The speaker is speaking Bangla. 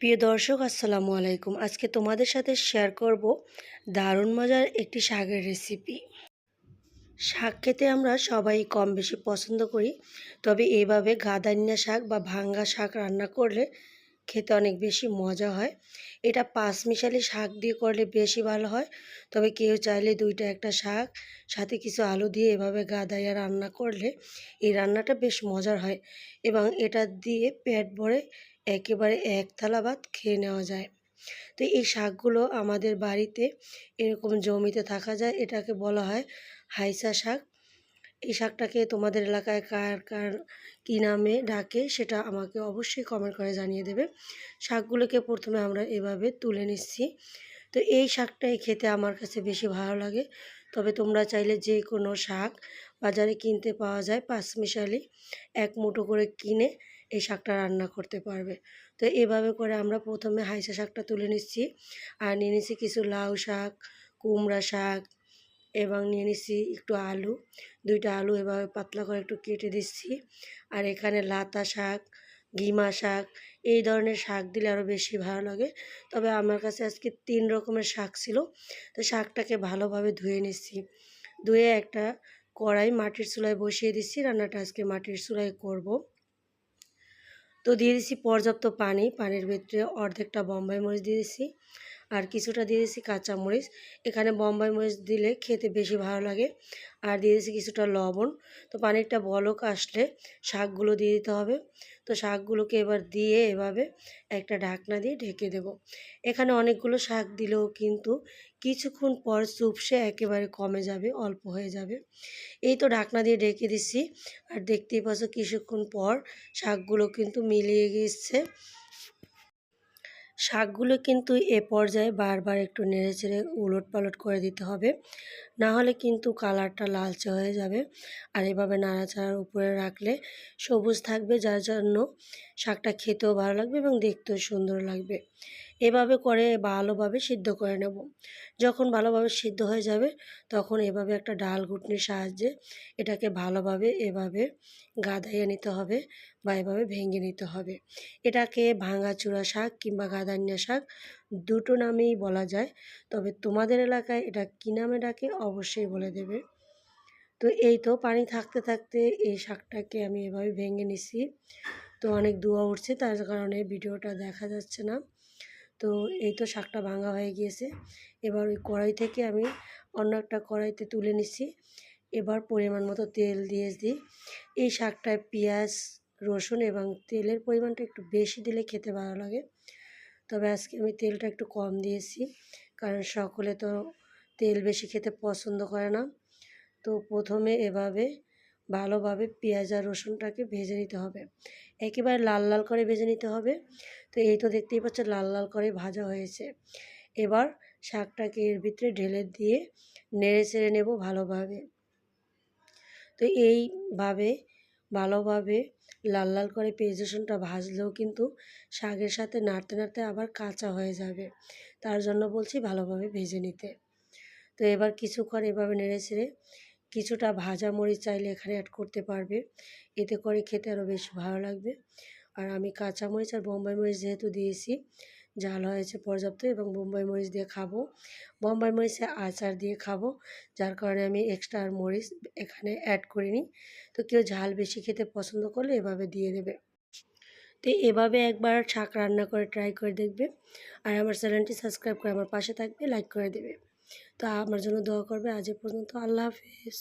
প্রিয় দর্শক, আসসালামু আলাইকুম। আজকে তোমাদের সাথে শেয়ার করব দারুণ মজার একটি শাকের রেসিপি শাক খেতে আমরা সবাই কম বেশি পছন্দ করি, তবে এইভাবে গাদান্যা শাক বা ভাঙ্গা শাক রান্না করলে খেতে অনেক বেশি মজা হয়। এটা পাঁচ মিশালি শাক দিয়ে করলে বেশি ভালো হয়, তবে কেউ চাইলে দুইটা একটা শাক, সাথে কিছু আলু দিয়ে এভাবে গাদাইয়া রান্না করলে এই রান্নাটা বেশ মজার হয় এবং এটা দিয়ে পেট ভরে একেবারে এক থালা ভাত খেয়ে নেওয়া যায়। তো এই শাকগুলো আমাদের বাড়িতে এরকম জমিতে থাকা যায়, এটাকে বলা হয় হাইসা শাক। এই শাকটাকে তোমাদের এলাকায় কার কার, কী নামে ডাকে সেটা আমাকে অবশ্যই কমেন্ট করে জানিয়ে দেবে। শাকগুলোকে প্রথমে আমরা এভাবে তুলে নিচ্ছি। তো এই শাকটাই খেতে আমার কাছে বেশি ভালো লাগে। তবে তোমরা চাইলে যে কোনো শাক বাজারে কিনতে পাওয়া যায় পাঁচমিশালি এক মুঠো করে কিনে এই শাকটা রান্না করতে পারবে। তো এভাবে করে আমরা প্রথমে হাইসা শাকটা তুলে নিচ্ছি। আর নিয়ে নিচ্ছি কিছু লাউ শাক, কুমড়া শাক এবং নিয়ে নিচ্ছি একটু আলু। দুইটা আলু এভাবে পাতলা করে একটু কেটে দিচ্ছি। আর এখানে লাতা শাক ঘিমা শাক, এই ধরনের শাক দিলে আরও বেশি ভালো লাগে। তবে আমার কাছে আজকে তিন রকমের শাক ছিল। তো শাকটাকে ভালোভাবে ধুয়ে নিচ্ছি। ধুয়ে একটা কড়াই মাটির চুলায় বসিয়ে দিচ্ছি। রান্নাটা আজকে মাটির চুলায় করব। তো দিয়ে দিছি পর্যাপ্ত পানি। পানির ভিতরে অর্ধেকটা বম্বাই মরিচ দিয়ে দিচ্ছি আর কিছুটা দিয়ে দিচ্ছি কাঁচামরিচ। এখানে বম্বাই মরিচ দিলে খেতে বেশি ভালো লাগে। আর দিয়ে দিচ্ছি কিছুটা লবণ। তো পানিরটা বলক আসলে শাকগুলো দিয়ে দিতে হবে। তো শাকগুলোকে এবার দিয়ে এভাবে একটা ঢাকনা দিয়ে ঢেকে দেব। এখানে অনেকগুলো শাক দিলেও কিন্তু কিছুক্ষণ পর চুপসে একেবারে কমে যাবে, অল্প হয়ে যাবে। এই তো ঢাকনা দিয়ে ঢেকে দিচ্ছি আর দেখতেই পাচ্ছ, কিছুক্ষণ পর শাকগুলো কিন্তু মিলিয়ে গিয়েছে। শাকগুলো কিন্তু এ পর্যায়ে বারবার একটু নেড়ে চেড়ে উলট পালট করে দিতে হবে। না হলে কিন্তু কালারটা লালচে হয়ে যাবে। আর এভাবে নাড়াচাড়ার উপরে রাখলে সবুজ থাকবে, যার জন্য শাকটা খেতেও ভালো লাগবে এবং দেখতেও সুন্দর লাগবে। এভাবে করে ভালোভাবে সিদ্ধ করে নেব। যখন ভালোভাবে সিদ্ধ হয়ে যাবে, তখন এভাবে একটা ডাল ঘুটনির সাহায্যে এটাকে ভালোভাবে এভাবে গাদাইয়ে নিতে হবে বা এভাবে ভেঙে নিতে হবে। এটাকে ভাঙাচুরা শাক কিংবা গাদান্যা শাক দুটো নামেই বলা যায়। তবে তোমাদের এলাকায় এটা কী নামে ডাকে অবশ্যই বলে দেবে। তো এই তো পানি থাকতে থাকতে এই শাকটাকে আমি এভাবে ভেঙে নিছি। তো অনেক ধোয়া উঠছে, তার কারণে ভিডিওটা দেখা যাচ্ছে না। তো এই তো শাকটা ভাঙা হয়ে গিয়েছে। এবার ওই কড়াই থেকে আমি অন্য একটা কড়াইতে তুলে নিচ্ছি। এবার পরিমাণ মতো তেল দিয়ে দিই। এই শাকটায় পেঁয়াজ, রসুন এবং তেলের পরিমাণটা একটু বেশি দিলে খেতে ভালো লাগে। তবে আজকে আমি তেলটা একটু কম দিয়েছি, কারণ সকলে তো তেল বেশি খেতে পছন্দ করে না। তো প্রথমে এভাবে ভালোভাবে পেঁয়াজ আর রসুনটাকে ভেজে নিতে হবে। একেবারে লাল লাল করে ভেজে নিতে হবে। তো এই তো দেখতেই পাচ্ছ লাল লাল করে ভাজা হয়েছে। এবার শাকটাকে এর ভিতরে ঢেলে দিয়ে নেড়ে চেড়ে নেব ভালোভাবে। তো এইভাবে, ভালোভাবে লাল লাল করে পেঁয়াজ রসুনটা ভাজলেও কিন্তু শাকের সাথে নাড়তে নাড়তে আবার কাঁচা হয়ে যাবে। তার জন্য বলছি ভালোভাবে ভেজে নিতে। তো এবার কিছুক্ষণ এভাবে নেড়ে ছেড়ে কিছুটা ভাজা মরিচ চাইলে এখানে অ্যাড করতে পারবে। এতে করে খেতে আরও বেশ ভালো লাগবে। আর আমি কাঁচা মরিচ আর বোম্বাই মরিচ যেহেতু দিয়েছি, ঝাল হয়েছে পর্যাপ্ত এবং বোম্বাই মরিচ দিয়ে খাব। বোম্বাই মরিচে আচার দিয়ে খাব, যার কারণে আমি এক্সট্রা আর মরিচ এখানে অ্যাড করিনি। তো কেউ ঝাল বেশি খেতে পছন্দ করলে এভাবে দিয়ে দেবে। তো এভাবে একবার শাক রান্না করে ট্রাই করে দেখবে। আর আমার চ্যানেলটি সাবস্ক্রাইব করে আমার পাশে থাকবে লাইক করে দেবে। তো আমার জন্য দোয়া করবে আজ পর্যন্ত। আল্লাহ হাফিজ।